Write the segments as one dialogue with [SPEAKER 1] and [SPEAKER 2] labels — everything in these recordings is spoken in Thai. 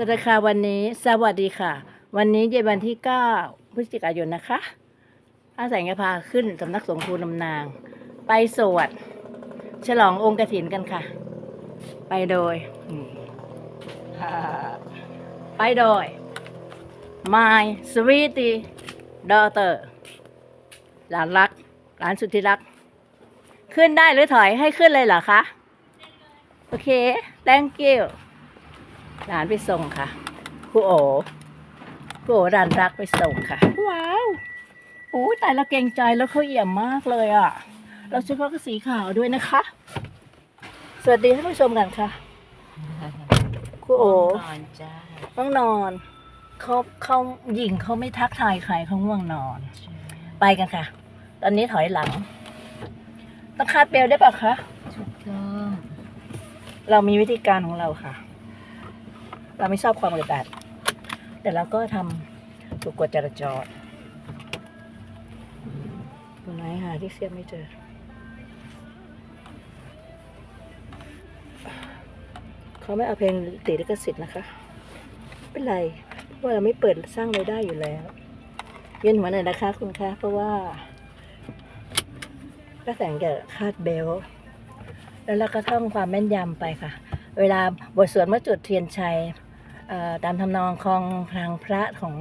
[SPEAKER 1] สวัสดีค่ะวันนี้สวัสดีค่ะ วันนี้เย็นวันที่ 9 พฤศจิกายนนะคะอาแสงจะพาขึ้นสำนักสงฆ์ภูนำนาง ไปสวดฉลององค์กระถินกันค่ะ ไปโดย ไปโดย my sweetie daughter หลานรัก หลานสุดที่รัก ขึ้นได้หรือถอยให้ขึ้นเลยเหรอคะ โอเค thank you หลานไปส่งค่ะครูโอครูโอหลานรักไปส่งค่ะ ว้าวโอ้ยตายแล้วเกรงใจแล้วเขาเอี่ยมมากเลยอะ เราชุดเขาก็สีขาวด้วยนะคะ สวัสดีท่านผู้ชมกันค่ะครูโอ
[SPEAKER 2] ก่อนจ้า
[SPEAKER 1] ต้องนอนเขาเขาหญิงเขาไม่ทักทายใครเขาง่วงนอน ไปกันค่ะ ตอนนี้ถอยหลังต้องคาดเบลได้ปะคะ
[SPEAKER 2] ถูกต้อง
[SPEAKER 1] เรามีวิธีการของเราค่ะ เราไม่ชอบความอึดอัดแต่เราก็ทำถูกกฎจราจรตัวไหนหาที่เสียบไม่เจอ เขาไม่เอาเพลงติดลิขสิทธิ์นะคะไม่เป็นไรเพราะเราไม่เปิดสร้างรายได้อยู่แล้ว เย็นหัวหน่อยนะคะคุณคะเพราะว่าก็แสงจะคาดเบลแล้วเราก็ท่องความแม่นยำไปค่ะ เวลาบทสวดเมื่อจุดเทียนชัย ตามทำนองคลองทางพระของ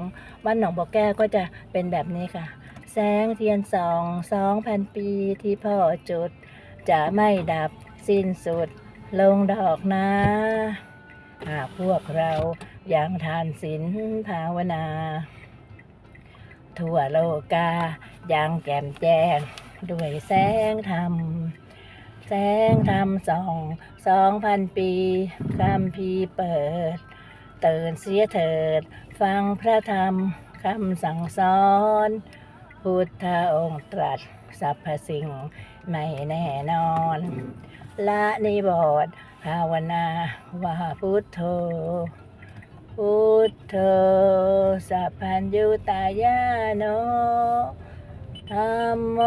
[SPEAKER 1] บ้านหนองบ่อแก้วก็จะเป็นแบบนี้ค่ะ แสงเทียนสองสองพันปีที่พ่อจุด จะไม่ดับสิ้นสุดลงดอกนะหากพวกเรายังทานศีลภาวนา ทั่วโลกายังแก่มแจ้งด้วยแสงธรรม แสงธรรมสองสองพันปีคำพีเปิด ตื่นเสียเถิด ฟังพระธรรมคำสั่งสอน พุทธองค์ตรัสสรรพสิ่งไม่แน่นอน ละนิบทภาวนาว่าพุทโธ พุทโธสัพพัญยุตายาโนธัมโม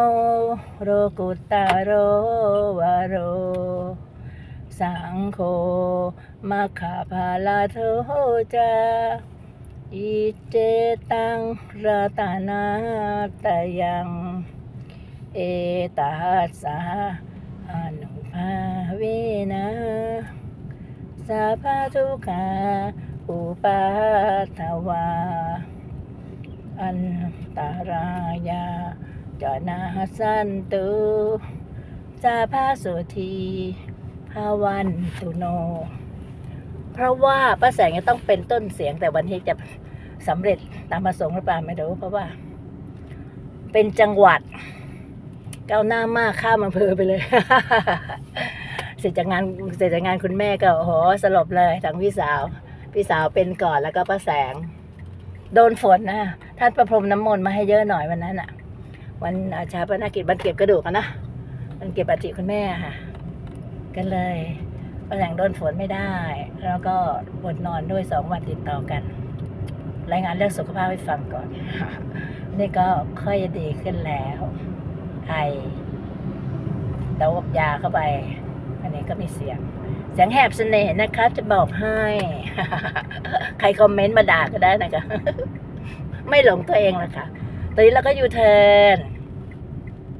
[SPEAKER 1] โรกุตตโรวโร สังโฆ มัคคาภาลาโทจาอิเจตังรัตนาตยัง เอตัสสะอนุภาเวนะสัพพะทุกขาอุปัฏฐวา อันตารายาจนาสันตุสาพาสุธีภาวันตุโน ราะว่าป้าแสงจะต้องเป็นต้นเสียงแต่วันนี้จะสำเร็จตามประสงค์หรือเปล่าไม่รู้เพราะว่า เป็นจังหวัดก้าวหน้ามากข้ามอำเภอไปเลย เสร็จจากงานเสร็จจากงานคุณแม่ก็โอ้โหสลบเลยทั้งพี่สาว พี่สาวเป็นก่อนแล้วก็ป้าแสง โดนฝนนะท่านประพรมน้ำมนต์มาให้เยอะหน่อยวันนั้นอะวันอาชาปนกิจวันเก็บกระดูกนะวันเก็บปฏิคุณแม่ค่ะ กันเลย ป้าแสงโดนฝนไม่ได้ แล้วก็อดนอนด้วยสองวันติดต่อกัน รายงานเรื่องสุขภาพให้ฟังก่อน นี่ก็ค่อยดีขึ้นแล้ว ไอดวบยาเข้าไป อันนี้ก็มีเสียง เสียงแหบเสน่ห์นะคะ จะบอกให้ ใครคอมเมนต์มาด่าก็ได้นะคะ ไม่หลงตัวเองเลยค่ะ ตอนนี้เราก็ยูเทิร์น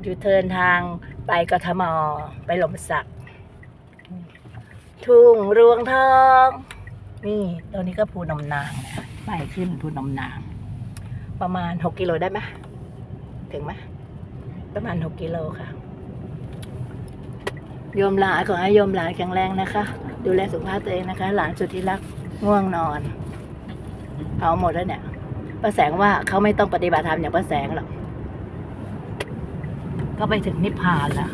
[SPEAKER 1] ยูเทิร์นทางไปกทม ไปหลมสัก ทุ่งรวงทอง นี่ตรงนี้ก็ภูนมนางนะไปขึ้นภูนมนาง ประมาณหกกิโลได้ไหมถึงไหมประมาณหกกิโลค่ะโยมหลานขอให้โยมหลานแข็งแรงนะคะ ดูแลสุขภาพตัวเองนะคะ หลานสุดที่รักง่วงนอนเอาหมดแล้วเนี่ยป้าแสงว่าเขาไม่ต้องปฏิบัติธรรมอย่างป้าแสงหรอกก็ไปถึงนิพพานแล้ว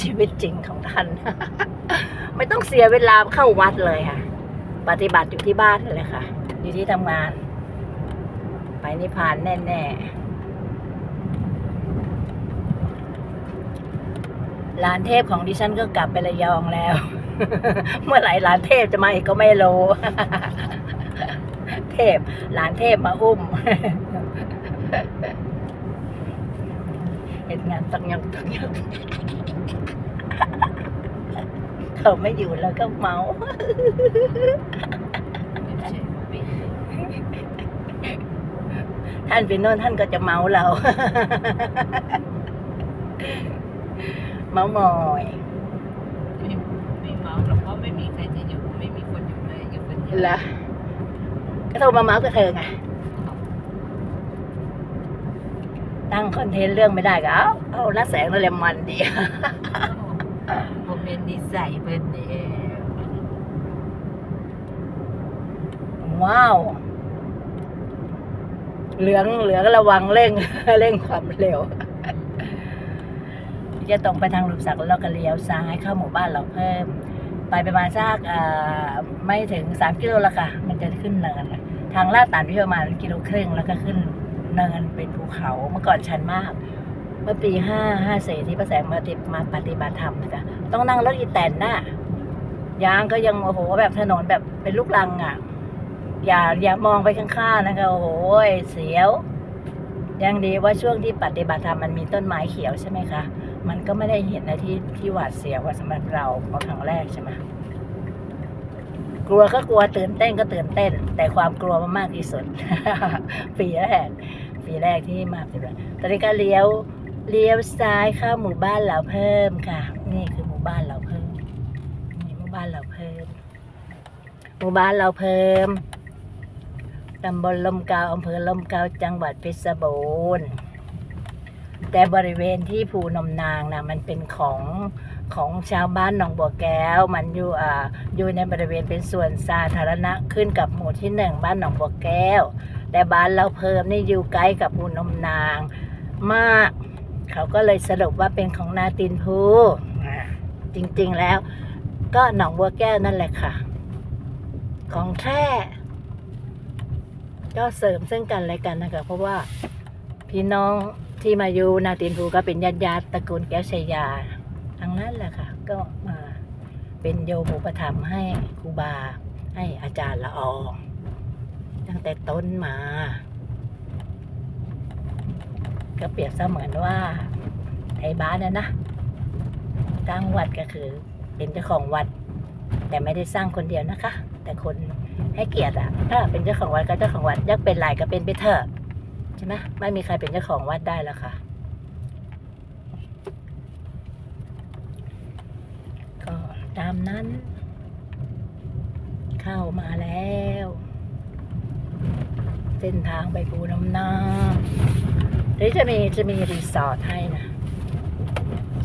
[SPEAKER 1] ชีวิตจริงของท่าน ไม่ต้องเสียเวลาเข้าวัดเลยค่ะ ปฏิบัติอยู่ที่บ้านเลยค่ะ อยู่ที่ทำงาน ไปนิพพานแน่ๆหลานเทพของดิฉันก็กลับไประยองแล้ว เมื่อไหร่ลานเทพจะมาอีกก็ไม่รู้เทพหลานเทพมาอุ้ม เห็นงานตักยกตักยก เราไม่อยู่แล้วก็เมา ท่านเป็นโน่นท่านก็จะเมาเรา เมามอย
[SPEAKER 2] ไม่เมาหรอเพราะไม่มีใครจะอยู่ไม่มีคนอยู่เลยอยู่คนเดียว
[SPEAKER 1] ละก็โทรมาเมากับเธอไงตั้งคอนเทนต์เรื่องไม่ได้ก็เอาเอาละแสงนั่นแลมันดี
[SPEAKER 2] ผมเป็นนิสัยเป็นเอง
[SPEAKER 1] ว้าว เหลืองเหลืองระวังเร่ง เร่งความเร็ว จะตรงไปทางหลุมสักแล้วก็เลี้ยวซ้ายเข้าหมู่บ้านเราเพิ่ม ไปประมาณสักไม่ถึงสามกิโลละค่ะ มันจะขึ้นเนินทางลาดต่านที่ประมาณกิโลครึ่งแล้วก็ขึ้นเนินเป็นภูเขาเมื่อก่อนชันมาก เมื่อปีห้าห้าสี่ที่พระแสงมาติมาปฏิบัติธรรมนะคะต้องนั่งรถอีแตนน่ะยางก็ยังโอ้โหแบบถนนแบบเป็นลูกลังอะ อย่าอย่ามองไปข้างๆนะคะโอ้โหเสียว ยังดีว่าช่วงที่ปฏิบัติธรรมมันมีต้นไม้เขียวใช่ไหมคะ มันก็ไม่ได้เห็นในที่ที่หวาดเสียวว่าสำหรับเราเพราะครั้งแรกใช่ไหมกลัวก็กลัวตื่นเต้นก็ตื่นเต้น แต่ความกลัวมันมากที่สุด ปีแรกปีแรกที่มาปฏิบัติตอนนี้ก็เลี้ยว เลี้ยวซ้ายเข้าหมู่บ้านเราเพิ่มค่ะ นี่คือหมู่บ้านเราเพิ่มนี่หมู่บ้านเราเพิ่ม หมู่บ้านเราเพิ่มตำบลลมเกาอำเภอลมเกาจังหวัดเพชรบูรณ์แต่บริเวณที่ภูนมนางนะมันเป็นของของชาวบ้านหนองบัวแก้ว มันอยู่อ่าอยู่ในบริเวณเป็นส่วนสาธารณะขึ้นกับหมู่ที่หนึ่งบ้านหนองบัวแก้ว แต่บ้านเราเพิ่มนี่อยู่ใกล้กับภูนมนางมาก เขาก็เลยสรุปว่าเป็นของนาตินภูจริงๆแล้ว ก็หนองบัวแก้วนั่นแหละค่ะ ของแท้ก็เสริมซึ่งกันและกันนะคะเพราะว่าพี่น้องที่มาอยู่นาตินภูก็เป็นญาติญาติตระกูลแก้วชัยยา ทั้งนั้นแหละค่ะ ก็มาเป็นโยมอุปถัมภ์ให้ครูบา ให้อาจารย์ละอองตั้งแต่ต้นมา ก็เปรียบเสมือนว่าไอ้บ้านเนี่ยนะตั้งวัดก็คือเป็นเจ้าของวัด แต่ไม่ได้สร้างคนเดียวนะคะ แต่คนให้เกียรติอะถ้าเป็นเจ้าของวัดก็เจ้าของวัดยักเป็นลายก็เป็นไปเถอะใช่ไหมไม่มีใครเป็นเจ้าของวัดได้แล้วค่ะก็ตามนั้น เข้ามาแล้ว เส้นทางไปภูน้ำนา เดี๋ยวจะมีจะมีรีสอร์ทให้นะ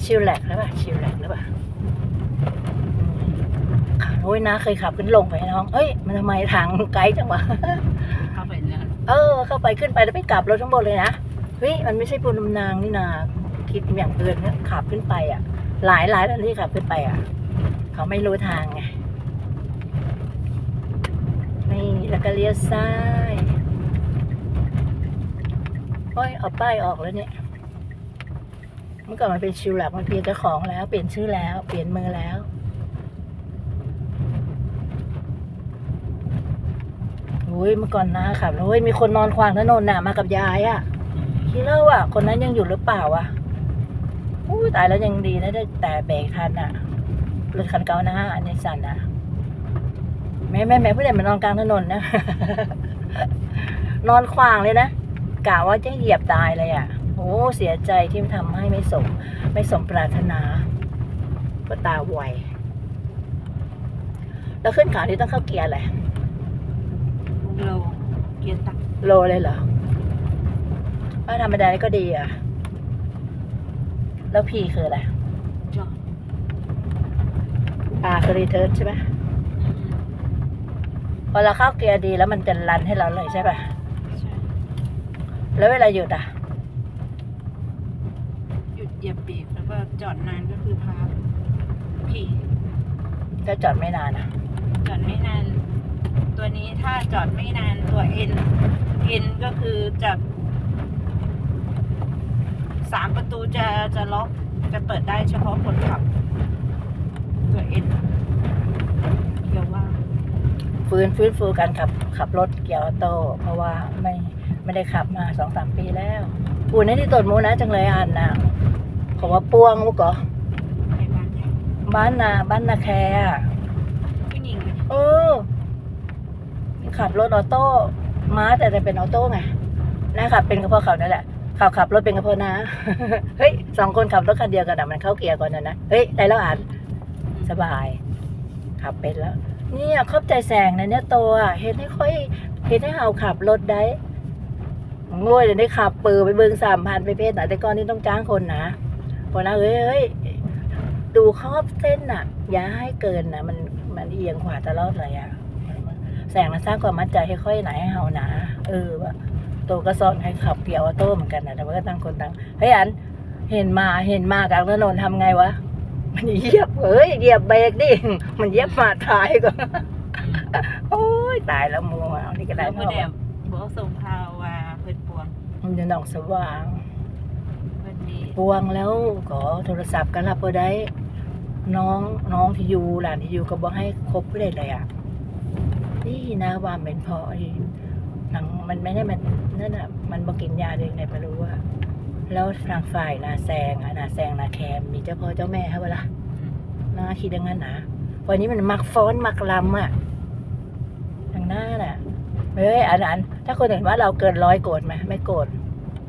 [SPEAKER 1] ชิลแลกหรือเปล่าชิลแลกหรือเปล่าอืมค่ะโอ้ยนะ เคยขับขึ้นลงไปน้อง เอ้ย มันทำไมทางไกลจังวะ
[SPEAKER 2] เข้าไปแล้ว
[SPEAKER 1] เออ เข้าไปขึ้นไปแล้วไปกลับรถทั้งหมดเลยนะ เฮ้ย มันไม่ใช่ปูนำนางนี่นา คิดอย่างเกินนะขับขึ้นไปอะ หลายหลายท่านที่ขับขึ้นไปอะ เขาไม่รู้ทางไง นี่ แล้วก็เลี้ยวซ้าย โอ้ยเอาป้ายออกแล้วเนี่ย เมื่อก่อนมันเป็นชิวแลกมันเปลี่ยนเจ้าของแล้ว เปลี่ยนชื่อแล้ว เปลี่ยนมือแล้วโอ้ยเมื่อก่อนนะขับแล้วเฮ้ยมีคนนอนขวางถนนน่ะมากับยายอะ่ะคิดแล้วอะ คนนั้นยังอยู่หรือเปล่าอะอุ้ตายแล้วยังดีนะได้แต่เบรกทันอะรถคันเก่านะอันนี้สันอะแม่แม่แม่ผู้ใดมานอนกลางถนนนะ นอนขวางเลยนะ กะว่าจะเหยียบตายเลยอะโอ้เสียใจที่ทำให้ไม่สม ไม่สมปรารถนา ก็ตาไวแล้วขึ้นเขาที่ต้องเข้าเกียร์แหละ
[SPEAKER 2] เราเกียร์ตัก
[SPEAKER 1] โลเลยเหรอว่าธรรมดาก็ดีอะ แล้วพีคืออะไร
[SPEAKER 2] จอด
[SPEAKER 1] อาคือรีเทิร์นใช่ไหมพอเราเข้าเกียร์ดีแล้วมันจะรันให้เราเลยใช่ป่ะ
[SPEAKER 2] ใช่
[SPEAKER 1] แล้วเวลาหยุดอะ
[SPEAKER 2] หยุดเหยียบเบรกแล้วก็จอดนานก็คือพักขี่
[SPEAKER 1] ก็จอดไม่นานอะ
[SPEAKER 2] จอดไม่นาน ตัวนี้ถ้าจอดไม่นานตัวเอ็นเอ็นก็คือจะสามประตูจะจะล็อกจะเปิดได้เฉพาะคนขับ ตัวเอ็นเดี๋ยวว่า
[SPEAKER 1] ฟื้นฟื้นฟูการขับขับรถเกียร์ออโต้เพราะว่าไม่ ไม่ได้ขับมาสองสามปีแล้วปูนี่ที่ตดหมูนะจังเลยอ่านนะขอว่าปวงลูกเหรอ
[SPEAKER 2] ในบ้านใหญ่
[SPEAKER 1] บ้านนาบ้านนาแคร์อะ
[SPEAKER 2] ผู้หญิง
[SPEAKER 1] เออขับรถออโต้ม้าแต่จะเป็นออโต้ไงนะขับเป็นก็เพราะเขานั่นแหละเขาขับรถเป็นก็เพราะนะ เฮ้ยสองคนขับรถคันเดียวกันอะมันเข้าเกียร์ก่อนนะนะ เฮ้ยได้แล้วอ่านสบาย ขับเป็นแล้ว เนี่ยขอบใจแสงนะเนี่ยตัวเห็นให้ค่อยเห็นให้เฮาขับรถได้ โง่เดี๋ยวได้ขับปือไปเบิงสามพันไปเพศไหนแต่ก่อนนี่ต้องจ้างคนนะคนนะเฮ้ยเฮ้ยดูขอบเส้นน่ะ อย่าให้เกินนะมันมันเอียงขวาตลอดเลยอะแสงมันสร้างความมั่นใจให้ค่อยไหนให้เฮานะเออว่าตัวก็สอนให้ขับเกียร์ออโต้เหมือนกันนะแต่ว่าก็ตั้งคนตั้งเฮ้ยอันเห็นมาเห็นมากลางถนนทำไงวะมันเหยียบเฮ้ยเหยียบเบรกดิมันเหยียบมาท้ายก็โอ้ยตายแล้วมัวเอานี่ก็ได้
[SPEAKER 2] แล้ว
[SPEAKER 1] เนา
[SPEAKER 2] เมื่อเดียวบอกส่งข่าวว่าเพิ่นปวง
[SPEAKER 1] มันจะหนองสว่าง
[SPEAKER 2] เพิ่นนี่
[SPEAKER 1] ปวงแล้วก็โทรศัพท์กันรับพอได้ น้องน้องที่อยู่หลานที่อยู่ก็บอกให้ครบเลยเลยอะนี่นะว่าเป็นเพอที่หนังมันไม่ได้มันนั่นอะมันบอกกินยาเลยไงไม่รู้ว่า แล้วทางฝ่ายนาแซงอะนาแซงนาแคมมีเจ้าพ่อเจ้าแม่ให้เวลาน่าคิดอย่างนั้นนะวันนี้มันมักฟ้อนมักลำอะทางหน้าน่ะ เฮ้ยอันนั้น ถ้าคนเห็นว่าเราเกินร้อยโกรธไหมไม่โกรธ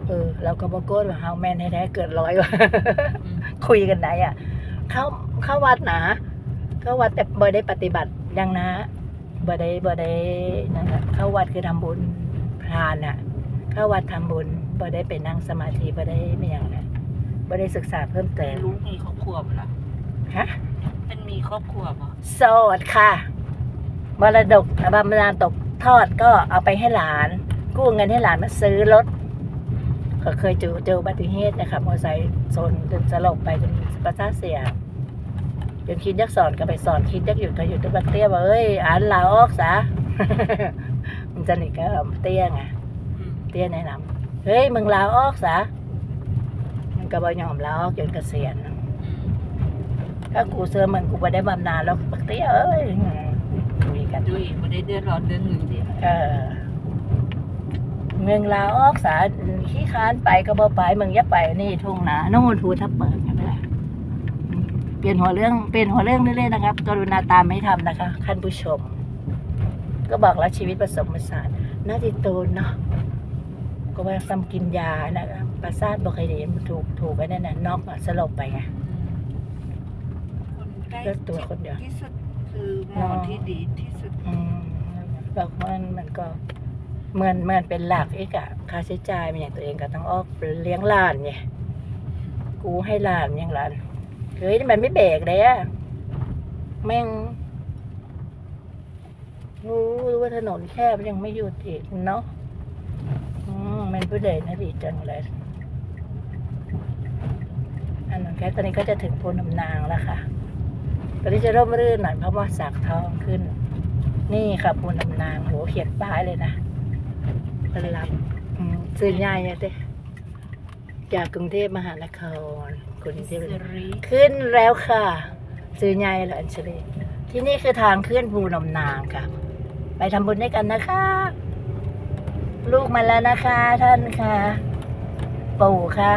[SPEAKER 1] เออเราก็บอกโกรธว่าเฮาแมนแท้ๆเกินร้อยว่ะคุยกันได้อะ เข้าเข้าวัดนะเข้าวัดแต่บ่ได้ปฏิบัติอยังนะบ่ได้บ่ได้นั่นน่ะเข้าวัดคือทำบุญพรานอะ เข้าวัดทำบุญบ่ได้ไปนั่งสมาธิบ่ได้ไม่อย่างนั้นบ่ได้ศึกษาเพิ่ม
[SPEAKER 2] แต่
[SPEAKER 1] เติม
[SPEAKER 2] ลูกมีครอบครัวบ่ล่ะ
[SPEAKER 1] ฮะ
[SPEAKER 2] เป็นมีครอบครัวบ่
[SPEAKER 1] โสดค่ะมรดกบำนาญตก ทอดก็เอาไปให้หลาน กู้เงินให้หลานมาซื้อรถก็เคยเจอเจออุบัติเหตุนะครับมอเตอร์ไซค์ชนจนสลบไปจนประสาทเสียจนคิดยักสอนก็ไปสอนคิดยักหยุดก็หยุดตัวบักเตี้ยว่าเอ้ยอ่านลาออกซะมันจะนี่ก็เตี้ยไงเตี้ยแนะนำเฮ้ยมึงลาออกซะมันก็บ่ยอมลาออกจนเกษียณถ้ากูเสื้อมันกูไม่ได้บำนาญแล้วบักเตี้ยเอ้ย คุยกัน
[SPEAKER 2] ดูอีกบ่ได้เดือดร้อนเรื่องเงินเดียว
[SPEAKER 1] เออเมืองลาออกสาขี้ค้านไปก็บ่ไปเมืองอยับไปนี่ทุ่งนาโน่นทูทับเปิดกันไปละเปลี่ยนหัวเรื่องเปลี่ยนหัวเรื่องเรื่อยๆนะครับกรุณาตามไม่ทำนะคะท่านผู้ชม ก็บอกแล้วชีวิตผสมผสานน่าติโตนเนาะก็ว่าซ้ำกินยานะประสาทบอกใครดีมันถูกถูกไอ้นั่นน่ะน็อกอะสลบไปไง
[SPEAKER 2] คนใกล้
[SPEAKER 1] เลือกตัวคนเดียว
[SPEAKER 2] ที่สุด คือหมอที่ดีที่สุด
[SPEAKER 1] อืมบอกว่ามันก็เหมือนเหมือนเป็นหลักเอกอะค่าใช้จ่ายมันอย่างตัวเองก็ต้องออกเลี้ยงหลานไงกูให้หลานอย่างหลานเฮ้ยมันไม่เบรกเลยอะแม่งรู้ว่าถนนแคบยังไม่หยุดอีกเนาะอืมมันผู้ใดนะดีจังเลยอันนั้นแค่ตอนนี้ก็จะถึงพนำนางแล้วค่ะ ตอนนี้จะร่มรื่นหน่อยเพราะว่าสากทองขึ้น นี่ค่ะปูนำนางโหเขียนป้ายเลยนะเป็นรับอืมซื้อง่ายเนี่ยเด้จากกรุงเทพมหานครกรุงเทพ
[SPEAKER 2] สิริ
[SPEAKER 1] ขึ้นแล้วค่ะซื้อง่ายแล้วอัญชลีที่นี่คือทางขึ้นภูนำนางค่ะ ไปทำบุญด้วยกันนะคะ ลูกมาแล้วนะคะท่านค่ะ ปู่ค่ะ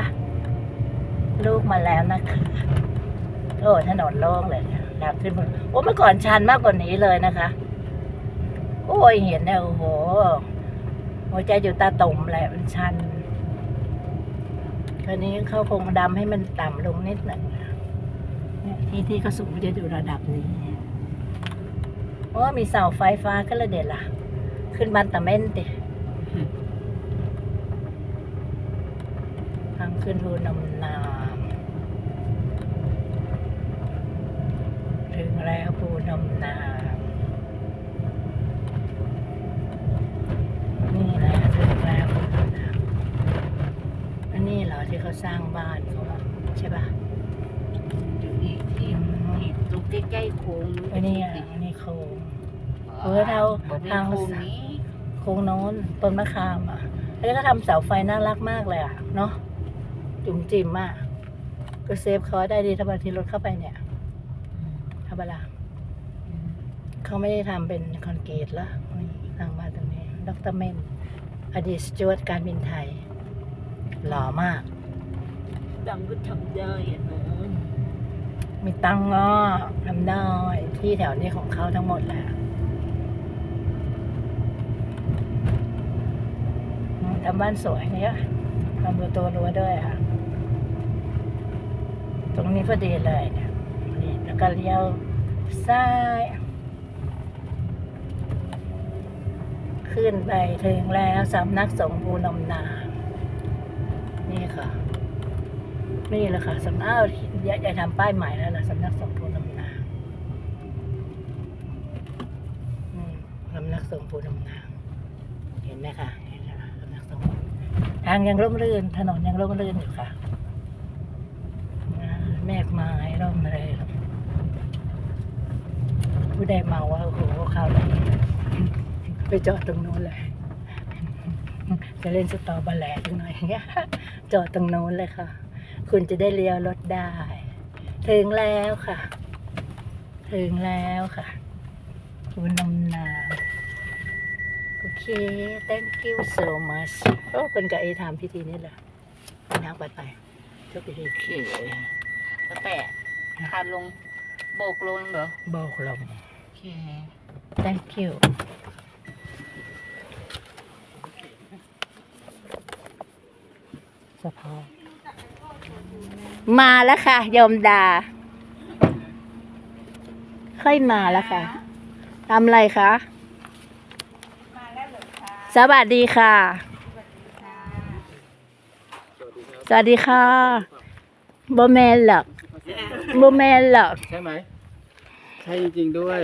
[SPEAKER 1] ลูกมาแล้วนะคะโอ้ถนนโล่งเลย ทางขึ้นภูโอ้เมื่อก่อนชันมากกว่านี้เลยนะคะ โอ้ยเห็นเนี่ยโอ้โหหัวใจอยู่ตาตุ่มแหละมันชันคราวนี้เขาคงดำให้มันต่ำลงนิดหนึ่งเนี่ยที่ที่เขาสูงจะอยู่ระดับนี้โอ้มีเสาไฟฟ้าก็ระเด็ดล่ะ ขึ้นบันตะเม่นติทางขึ้นรูนำนาม ถึงแล้วภูนำนามนี่แหละถึงแล้วภูนำนามอันนี้เหรอที่เขาสร้างบ้านเขาอะใช่ปะ
[SPEAKER 2] อยู่อีกที่ที่ตรงใกล้ๆโค้ง
[SPEAKER 1] อันนี้อะอันนี้โครงเออเท่า
[SPEAKER 2] บ่ได้
[SPEAKER 1] เท่า
[SPEAKER 2] โค้งนี้
[SPEAKER 1] โครงโน้นต้นมะขามอะอันนี้ก็ทำเสาไฟน่ารักมากเลยอะเนาะจุ๋มจิ๋มอะก็เซฟเขาได้ดีถ้าบางทีรถเข้าไปเนี่ย ทำเวลาเขาไม่ได้ทำเป็นคอนกรีตแล้วนี่ทางบ้านตรงนี้ดรเมนอดีตสจวตการบินไทย หล่อมาก
[SPEAKER 2] ดังก็ทำได้อะเนอะ
[SPEAKER 1] มีตังงอทำได้ที่แถวนี้ของเขาทั้งหมดแหละอืมทำบ้านสวยเนี่ยทำประตูรั้วด้วยค่ะ ตรงนี้พอดีเลยเนี่ยนี่แล้วก็เลี้ยว ซ้าย ขึ้นไปถึงแล้วสำนักสงฆ์ภูนมนางนี่ค่ะ นี่แหละค่ะสำนักอ้าวอย่ายทำป้ายใหม่แล้วล่ะสำนักสงฆ์ภูนมนางอืมสำนักสงฆ์ภูนมนางเห็นไหมคะเห็นไหมคะสำนักสงฆ์ทางยังร่มรื่น ถนนยังร่มรื่นอยู่ค่ะแมกไม้ร่มเลย ผู้ใดเมาว่าโอ้โหข่าวไหนไปจอดตรงนู้นเลย จะเล่นสตอเบอร์แหลตรงหน่อยอย่างเงี้ยจอดตรงโน้นเลยค่ะ คุณจะได้เลี้ยวรถได้ ถึงแล้วค่ะ ถึงแล้วค่ะ คุณนำนาโอเค thank you so much โอ้คนกับเอทำพิธีนี้แหละนางไปไปเจ้าพิธี
[SPEAKER 2] โอเคแล้วแต่คานลงโบกลงเหรอ
[SPEAKER 1] โบกลม
[SPEAKER 2] โอเค
[SPEAKER 1] thank you สะพอมาแล้วค่ะโยมดา ค่อยมาแล้วค่ะทำอะไรคะ
[SPEAKER 2] มาแล้วเหรอคะ
[SPEAKER 1] สวัสดีค่ะ สวัสดีค่ะโบแมนหรอกโบแมนหรอก
[SPEAKER 3] ใช่ไหม ใช่จริง ๆ ด้วย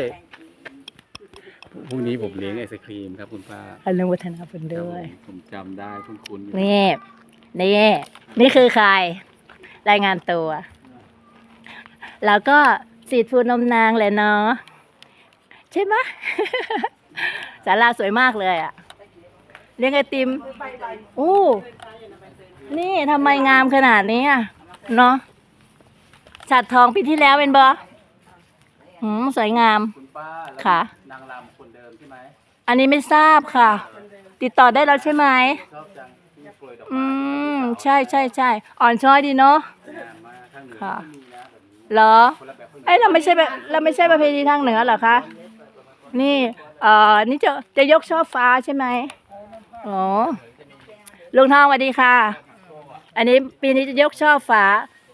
[SPEAKER 3] พรุ่งนี้ผมเลี้ยงไอศครีมครับคุณป้า
[SPEAKER 1] อนุโมทนาบุญด้วย
[SPEAKER 3] ครับผมผมจำได้คุ้นคุ้นๆอยู่
[SPEAKER 1] นี่นี่นี่คือใคร รายงานตัว แล้วก็สีดฟูนมนางเลยเนาะใช่ไหม ศาลาสวยมากเลยอะเลี้ยงไอติมอู้นี่ทำไมงามขนาดนี้อะเนาะฉัดทองปีที่แล้วเป็นบอหืมสวยงาม
[SPEAKER 3] คุณป้าแล้ว
[SPEAKER 1] ค่ะ
[SPEAKER 3] นางรำคนเดิมใช่ไหม
[SPEAKER 1] อันนี้ไม่ทราบค่ะ ติดต่อได้แล้วใช่ไหม
[SPEAKER 3] ชอบจังที่โปรยดอก
[SPEAKER 1] อื
[SPEAKER 3] ไม้
[SPEAKER 1] มใช่ใช่ใช่อ่อนช้อยดีเนาะ
[SPEAKER 3] งามมากข้างเหนือ
[SPEAKER 1] ค่ะ
[SPEAKER 3] ไม่มีนะแบบนี้
[SPEAKER 1] เหรอ
[SPEAKER 3] คนละแบบข้างเหนื
[SPEAKER 1] ไอยเราไม่ใช่แบบเราไม่ใช่ประเพณีทางเหนือเหรอคะ นี่เอ่อนี่จะจะยกช่อฟ้าใช่ไหมอ๋อลุงทองสวัสดีค่ะ อันนี้ปีนี้จะยกช่อฟ้า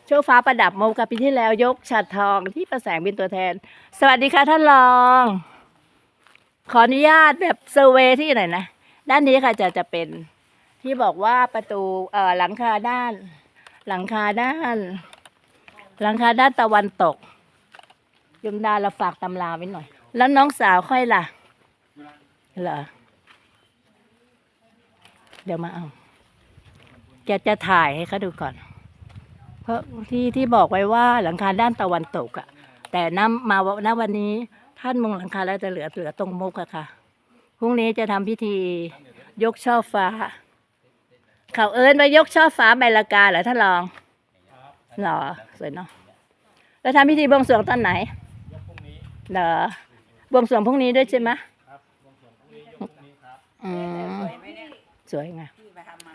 [SPEAKER 1] ช่อฟ้าประดับโมกับปีที่แล้วยกฉัดทองที่ประแสงเป็นตัวแทน สวัสดีค่ะท่านรอง ขออนุญาตแบบเซอร์เวที่ไหนอยนะ ด้านนี้ค่ะจะจะเป็นที่บอกว่าประตูเอ่อหลังคาด้าน หลังคาด้าน หลังคาด้านตะวันตกยมดาเราฝากตำราไว้หน่อย แล้วน้องสาวค่อยล่ะเหรอเดี๋ยวมาเอาจะจะถ่ายให้เขาดูก่อน เพราะที่ที่บอกไว้ว่าหลังคาด้านตะวันตกอะแต่น้ำมาณวันนี้ ท่านมุงหลังคาแล้วจะเหลือเหลือตรงมุกอะค่ะพรุ่งนี้จะทำพิธียกช่อฟ้า เขาเอิญไปยกช่อฟ้าใบละกาเหรอท่านรองเหรอสวยเนาะแล้วทำพิธีบวงสรวงตอนไหนเหรอบวงสรวงพรุ่งนี้ด้วยใช่ไหมอืม
[SPEAKER 2] สวยไหมเนี่ย
[SPEAKER 1] สวยไง
[SPEAKER 2] พี่ไปทำมา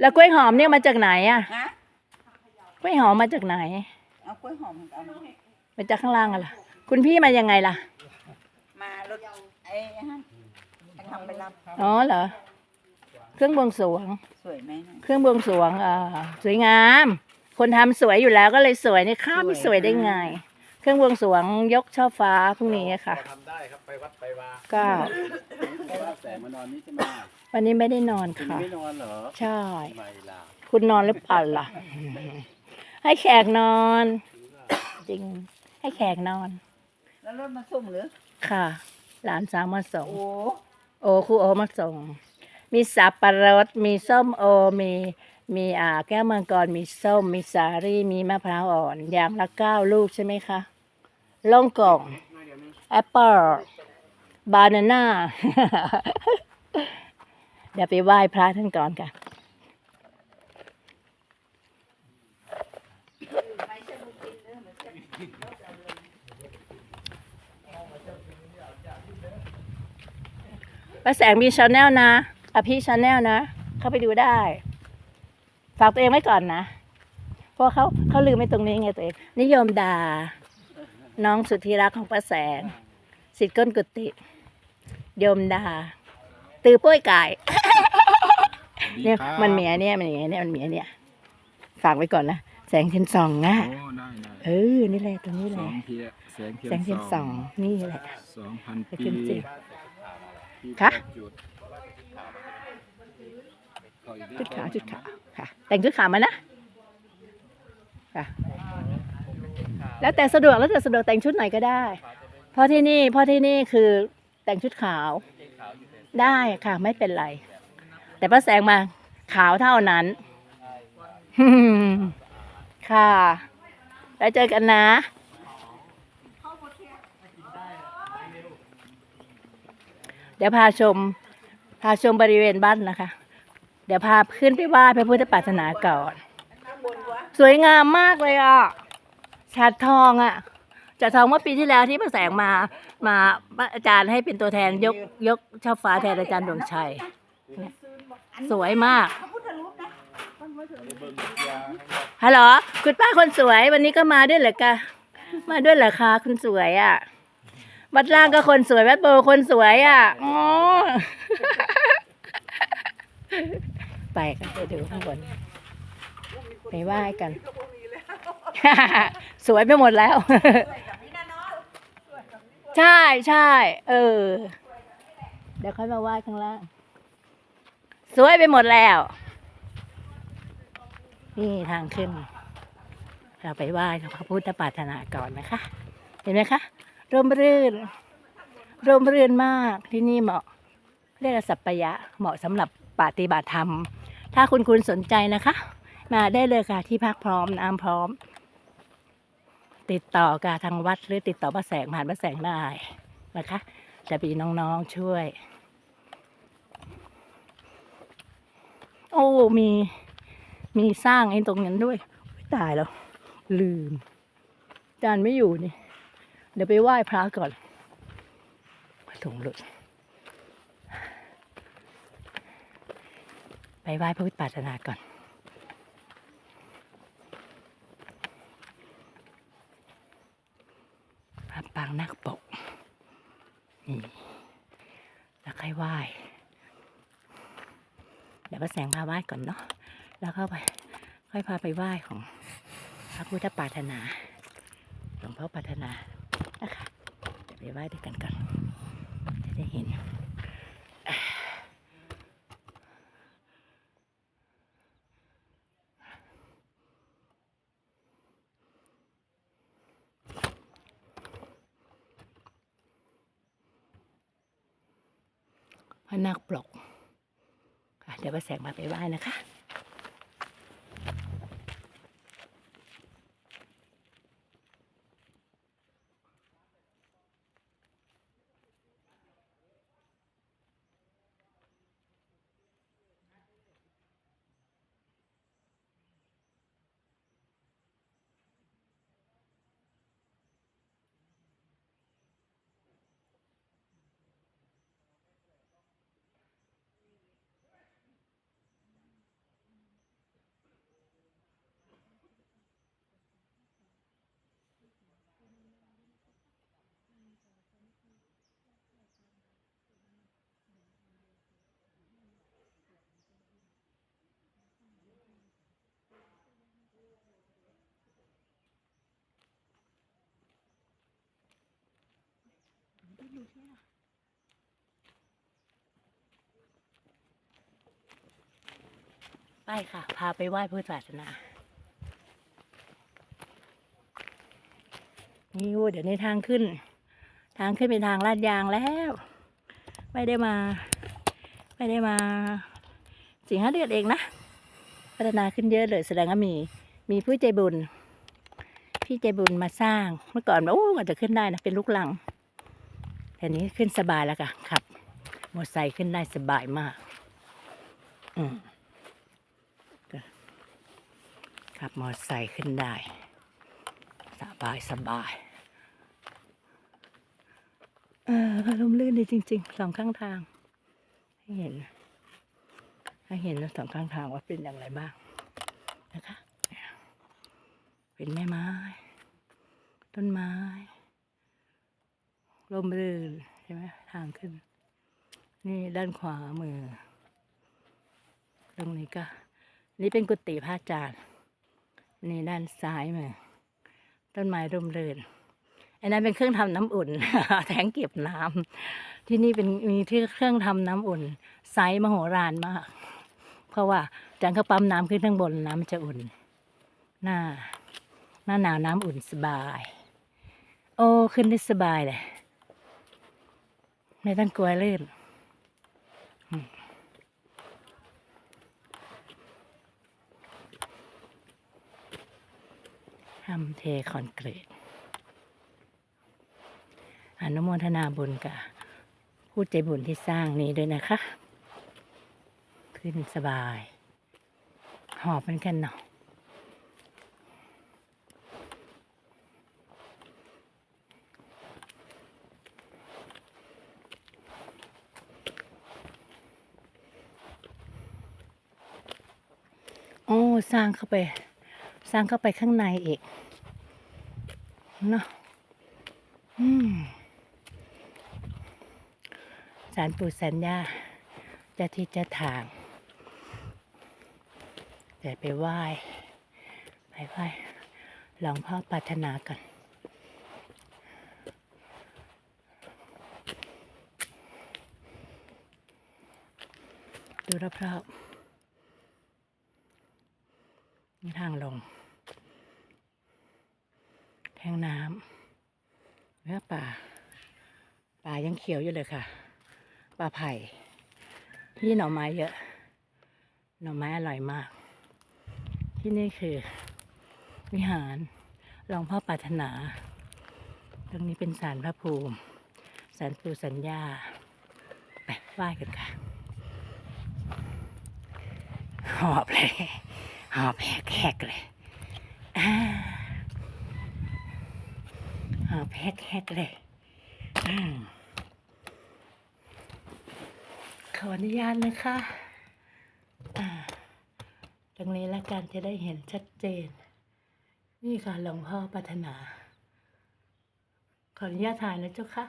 [SPEAKER 1] แล้วกล้วยหอมเนี่ยมาจากไหนอะ
[SPEAKER 2] ฮะ
[SPEAKER 1] กล้วยหอมมาจากไหน
[SPEAKER 2] เอากล้วยหอมเอามา
[SPEAKER 1] มาจากข้างล่างอะล่ะ คุณพี่มายังไงล่ะ
[SPEAKER 2] มาร ถไอ้ฮะไปทำไปรับ
[SPEAKER 1] อ๋อเหรอ เครื่องบวงสรวง
[SPEAKER 2] สวยไหมเนี่ย
[SPEAKER 1] เครื่องบวงสรวงอ่าสวยงาม คนทำสวยอยู่แล้วก็เลยสวยนี่ข้ามไม่สวยได้ไง เครื่องบวงสรวงยกช่อฟ้าพรุ่งนี้ค่ะ
[SPEAKER 3] ทำได้ครับไปวัดไปวา
[SPEAKER 1] ก็
[SPEAKER 3] เพราะว่าแสงมานอนนี่ใช่ไหม
[SPEAKER 1] วันนี้ไม่ได้นอน
[SPEAKER 3] คุณ
[SPEAKER 1] ค่ะ
[SPEAKER 3] ไม่นอนเหรอ
[SPEAKER 1] ใช่
[SPEAKER 3] ไม่ล่ะ
[SPEAKER 1] คุณนอนหรือเปล่าล่ะ ให้แขกนอน จริง ให้แขกนอน
[SPEAKER 2] แล้วรถมาส่งหรือ
[SPEAKER 1] ค่ะ หลานสาวมาส่ง
[SPEAKER 2] โอ้
[SPEAKER 1] โอครูโอมาส่ง มีสับปะรดมีส้มโอมีมีอ่าแก้วมังกรมีส้ม มีสาลี่มีมะพร้าวอ่อนอย่างละเก้าลูกใช่ไหมคะล่องกล่องแอปเปิลบานาน่า เดี๋ยวไปไหว้พระท่านก่อนค่ะ ป้าแสงมีชาแนลนะอภิชาแนลนะ เข้าไปดูได้ ฝากตัวเองไว้ก่อนนะ เพราะเขาเขาลืมไม่ตรงนี้ไงตัวเอง นิยมดา น้องสุดที่รักของป้าแสง สิทธิ์ก้นกุฏิโยมดา ตือป้วยไก่
[SPEAKER 3] ดี
[SPEAKER 1] เนี่ย
[SPEAKER 3] ครับ
[SPEAKER 1] มันมีอันเนี่ยมันมีอันเนี่ยมันมีอันเนี่ยฝากไว้ก่อนนะแสงเทียนส่องนะ
[SPEAKER 3] โอ้ได้ได้
[SPEAKER 1] เออ นี่แหละตรงนี้แห
[SPEAKER 3] สอ
[SPEAKER 1] ละ
[SPEAKER 3] งเทียแสงเทียน
[SPEAKER 1] แสงเทียนส่อง นี่แหละ
[SPEAKER 3] สองพัน
[SPEAKER 1] จะ
[SPEAKER 3] ปี
[SPEAKER 1] ขึ้นสิ
[SPEAKER 3] ที่
[SPEAKER 1] คะ
[SPEAKER 3] จุดเข้อีกนิ
[SPEAKER 1] ชุดขาวชุดขาวค่ะ แต่งชุดขาวมานะค่ะแล้วแต่สะดวกแล้วแต่สะดวกแต่งชุดไหนก็ได้ เพราะที่นี่เพราะที่นี่คือแต่งชุดขาวได้ค่ะไม่เป็นไร แต่พระแสงมาขาวเท่านั้นค่ะ แล้วเจอกันนะ ดี๋ยวพาชม พาชมบริเวณบ้านนะคะ เดี๋ยวพาขึ้นไปไหว้พระพุทธปรารถนาก่อน สวยงามมากเลยอะฉัดทองอะฉัดทองเมื่อปีที่แล้วที่พระแสงมา มาอาจารย์ให้เป็นตัวแทนยกยกช่อฟ้าแทนอาจารย์ดวงชัย สวยมาก ฮัลโหลคุณป้าคนสวยวันนี้ก็มาด้วยเหรอกะมาด้วยเหรอคะคุณสวยอะ วัดล่างก็คนสวยวัดโบคนสวยอะอ๋อไปกันไปดูข้างบนไปไหว้กัน สวยไปหมดแล้ว ใช่ใช่เออ เดี๋ยวค่อยมาไหว้ข้างล่างสวยไปหมดแล้ว นี่ทางขึ้น เราไปไหว้พระพุทธปรารถนาก่อนนะคะ เห็นไหมคะ ร่มรื่น ร่มรื่นมากที่นี่เหมาะ เรียกสัปยะเหมาะสำหรับปฏิบัติธรรม ถ้าคุณคุณสนใจนะคะ มาได้เลยค่ะที่พักพร้อมน้ำพร้อม ติดต่อกับทางวัดหรือติดต่อพระแสงผ่านพระแสงได้นะคะ จะมีน้องๆช่วย โอ้มีมีสร้างไอ้ตรงนั้นด้วยตายแล้ว ลืมจารย์ไม่อยู่นี่ เดี๋ยวไปไหว้พระก่อนถุงหลุด ไปไหว้พระพุทธปารถนาก่อน พระปางนักปก นี่ แล้วค่อยไหว้ เดี๋ยวพระแสงพาไหว้ก่อนเนาะ แล้วเข้าไป ค่อยพาไปไหว้ของพระพุทธปาถนา หลวงพ่อปาถนานะ ดี๋ยวไปไหว้ด้วยกันก่อน จะได้เห็นพระนาคปลกอะเดี๋ยวพระแสงมาไปไหว้นะคะ ไปค่ะ พาไปไหว้พุทธศาสนา นี่โอ้เดี๋ยวนี้ทางขึ้น ทางขึ้นเป็นทางลาดยางแล้ว ไม่ได้มา ไม่ได้มาสี่ห้าเดือนเองนะ พัฒนาขึ้นเยอะเลยแสดงว่ามี มีผู้ใจบุญ พี่ใจบุญมาสร้าง เมื่อก่อนโอ้อาจจะขึ้นได้นะ เป็นลูกลัง แต่นี้ขึ้นสบายแล้วค่ะขับมอเตอร์ไซค์ขึ้นได้สบายมาก อืมขับมอเตอร์ไซค์ขึ้นได้ สบายสบายเออลมลื่นดีจริงๆสองข้างทาง ให้เห็น ให้เห็นสองข้างทางว่าเป็นอย่างไรบ้างนะคะเนี่ยเป็นแม่ไม้ ต้นไม้ ลมลื่นใช่ไหมทางขึ้น นี่ด้านขวามือ ตรงนี้ก็ นี่เป็นกุฏิพระอาจารย์นี่ด้านซ้ายมือ ต้นไม้ร่มรื่นอันนั้นเป็นเครื่องทำน้ำอุ่น แทงเก็บน้ำที่นี่เป็นมีที่เครื่องทำน้ำอุ่น ไซส์มโหฬารมาก เพราะว่าจารย์เขาปั๊มน้ำขึ้นข้างบนน้ำมันจะอุ่น หน้า หน้าหนาวน้ำอุ่นสบาย โอ้ขึ้นได้สบายเลย ไม่ต้องกลัวลื่นทำเทคอนกรีตอนุโมทนาบุญกับผู้ใจบุญที่สร้างนี้ด้วยนะคะ ขึ้นสบาย หอบเหมือนกันเนาะ โอ้ สร้างเข้าไป สร้างเข้าไปข้างในอีกเนาะสารปู่สัญญาจะที่จะทางเดี๋ยวไปไหว้ไปไหว้หลวงพ่อปรารถนากันดูรอบๆ มีทางลง แทงน้ำเนื้อป่า ป่ายังเขียวอยู่เลยค่ะ ป่าไผ่ ที่หน่อไม้เยอะ หน่อไม้อร่อยมาก ที่นี่คือวิหารหลวงพ่อปรารถนา ตรงนี้เป็นศาลพระภูมิศาลปู่สัญญาไปไหว้กันค่ะ หอบเลย หอบแหกๆเลยอ่าหอบแหกๆเลยอขออนุญาตนะคะตรงนี้ล้วกันจะได้เห็นชัดเจน นี่ค่ะหลวงพ่อปรารถนา ขออนุญาตถ่ายนะเจ้าค่ะ